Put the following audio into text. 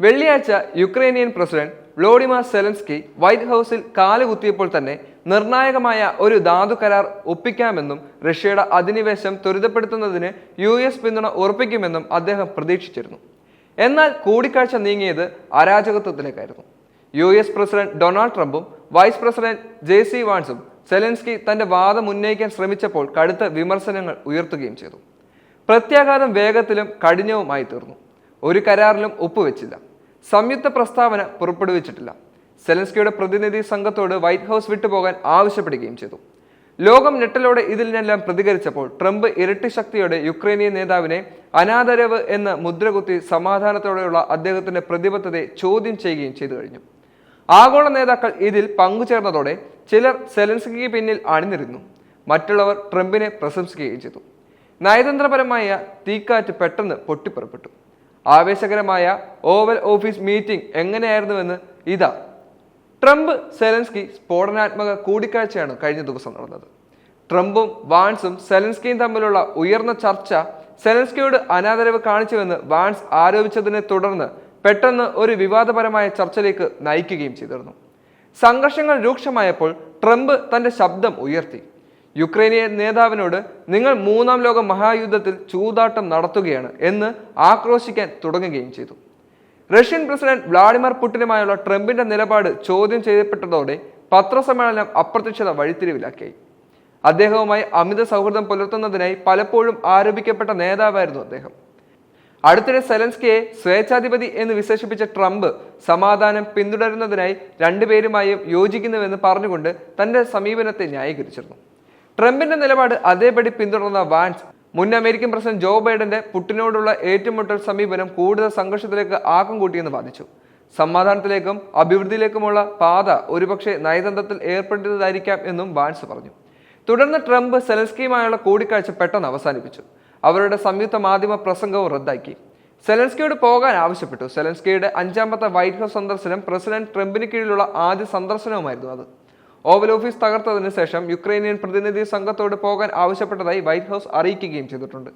വെള്ളിയാഴ്ച Ukrainian president Volodymyr Zelensky White ഹൗസിൽ കാലുകുത്തിയപ്പോൾ തന്നെ നിർണായകമായ ഒരു ധാതു കരാർ ഒപ്പിക്കാമെന്നും റഷ്യയുടെ അധിനിവേശം ത്വരിതപ്പെടുത്തുന്നതിന് യു എസ് പിന്തുണ ഉറപ്പിക്കുമെന്നും അദ്ദേഹം പ്രതീക്ഷിച്ചിരുന്നു. എന്നാൽ കൂടിക്കാഴ്ച നീങ്ങിയത് അരാജകത്വത്തിലേക്കായിരുന്നു. യു എസ് പ്രസിഡന്റ് ഡൊണാൾഡ് ട്രംപും വൈസ് പ്രസിഡന്റ് ജെ സി വാൻസും സെലൻസ്കി തന്റെ വാദം ഉന്നയിക്കാൻ ശ്രമിച്ചപ്പോൾ കടുത്ത വിമർശനങ്ങൾ ഉയർത്തുകയും ചെയ്തു. പ്രത്യാഘാതം വേഗത്തിലും കഠിനവുമായി തീർന്നു ഒരു കരാറിലും ഒപ്പുവെച്ചില്ല സംയുക്ത പ്രസ്താവന പുറപ്പെടുവിച്ചിട്ടില്ല. സെലൻസ്കിയുടെ പ്രതിനിധി സംഘത്തോട് വൈറ്റ് ഹൗസ് വിട്ടുപോകാൻ ആവശ്യപ്പെടുകയും ചെയ്തു. ലോകം ഞെട്ടലോടെ ഇതിനെല്ലാം പ്രതികരിച്ചപ്പോൾ ട്രംപ് ഇരട്ടി ശക്തിയോടെ യുക്രൈനിയൻ നേതാവിനെ അനാദരവ് എന്ന മുദ്രകുത്തി സമാധാനത്തോടെയുള്ള അദ്ദേഹത്തിന്റെ പ്രതിബദ്ധതയെ ചോദ്യം ചെയ്യുകയും ചെയ്തു കഴിഞ്ഞു. ആഗോള നേതാക്കൾ ഇതിൽ പങ്കുചേർന്നതോടെ ചിലർ സെലൻസ്കിക്ക് പിന്നിൽ അണിനിരുന്നു. മറ്റുള്ളവർ ട്രംപിനെ പ്രശംസിക്കുകയും ചെയ്തു. നയതന്ത്രപരമായ തീക്കാറ്റ് പെട്ടെന്ന് പൊട്ടിപ്പുറപ്പെട്ടു. ആവേശകരമായ ഓവൽ ഓഫീസ് മീറ്റിംഗ് എങ്ങനെയായിരുന്നുവെന്ന് ഇതാ. ട്രംപ് സെലൻസ്കി സ്ഫോടനാത്മക കൂടിക്കാഴ്ചയാണ് കഴിഞ്ഞ ദിവസം നടന്നത്. ട്രംപും വാൻസും സെലൻസ്കിയും തമ്മിലുള്ള ഉയർന്ന ചർച്ച സെലൻസ്കിയോട് അനാദരവ് കാണിച്ചുവെന്ന് വാൻസ് ആരോപിച്ചതിനെ തുടർന്ന് പെട്ടെന്ന് ഒരു വിവാദപരമായ ചർച്ചയിലേക്ക് നയിക്കുകയും ചെയ്തിരുന്നു. സംഘർഷങ്ങൾ രൂക്ഷമായപ്പോൾ ട്രംപ് തന്റെ ശബ്ദം ഉയർത്തി. യുക്രൈനിയൻ നേതാവിനോട് നിങ്ങൾ മൂന്നാം ലോക മഹായുദ്ധത്തിൽ ചൂതാട്ടം നടത്തുകയാണ് എന്ന് ആക്രോശിക്കാൻ തുടങ്ങുകയും ചെയ്തു. റഷ്യൻ പ്രസിഡന്റ് വ്ളാഡിമിർ പുടിനുമായുള്ള ട്രംപിന്റെ നിലപാട് ചോദ്യം ചെയ്യപ്പെട്ടതോടെ പത്രസമ്മേളനം അപ്രത്യക്ഷത വഴിത്തിരിവിലാക്കിയായി അദ്ദേഹവുമായി അമിത സൗഹൃദം പുലർത്തുന്നതിനായി പലപ്പോഴും ആരോപിക്കപ്പെട്ട നേതാവായിരുന്നു അദ്ദേഹം. അടുത്തിടെ സെലൻസ്കിയെ സ്വേച്ഛാധിപതി എന്ന് വിശേഷിപ്പിച്ച ട്രംപ് സമാധാനം പിന്തുടരുന്നതിനായി രണ്ടുപേരുമായും യോജിക്കുന്നുവെന്ന് പറഞ്ഞുകൊണ്ട് തന്റെ സമീപനത്തെ ന്യായീകരിച്ചിരുന്നു. ട്രംപിന്റെ നിലപാട് അതേപടി പിന്തുടർന്ന വാൻസ് മുൻ അമേരിക്കൻ പ്രസിഡന്റ് ജോ ബൈഡന്റെ പുട്ടിനോടുള്ള ഏറ്റുമുട്ടൽ സമീപനം കൂടുതൽ സംഘർഷത്തിലേക്ക് ആക്കം കൂട്ടിയെന്ന് വാദിച്ചു. സമാധാനത്തിലേക്കും അഭിവൃദ്ധിയിലേക്കുമുള്ള പാത ഒരുപക്ഷെ നയതന്ത്രത്തിൽ ഏർപ്പെടുത്തിയതായിരിക്കാം എന്നും വാൻസ് പറഞ്ഞു. തുടർന്ന് ട്രംപ് സെലൻസ്കിയുമായുള്ള കൂടിക്കാഴ്ച പെട്ടെന്ന് അവസാനിപ്പിച്ചു. അവരുടെ സംയുക്ത മാധ്യമ പ്രസംഗവും റദ്ദാക്കി. സെലൻസ്കിയോട് പോകാൻ ആവശ്യപ്പെട്ടു. സെലൻസ്കിയുടെ അഞ്ചാമത്തെ വൈറ്റ് ഹൗസ് സന്ദർശനം പ്രസിഡന്റ് ട്രംപിന് കീഴിലുള്ള ആദ്യ സന്ദർശനവുമായിരുന്നു അത്. ഓവൽ ഓഫീസ് തകർത്തതിനു ശേഷം യുക്രൈനിയൻ പ്രതിനിധി സംഘത്തോട് പോകാൻ ആവശ്യപ്പെട്ടതായി വൈറ്റ് ഹൗസ് അറിയിക്കുകയും ചെയ്തിട്ടുണ്ട്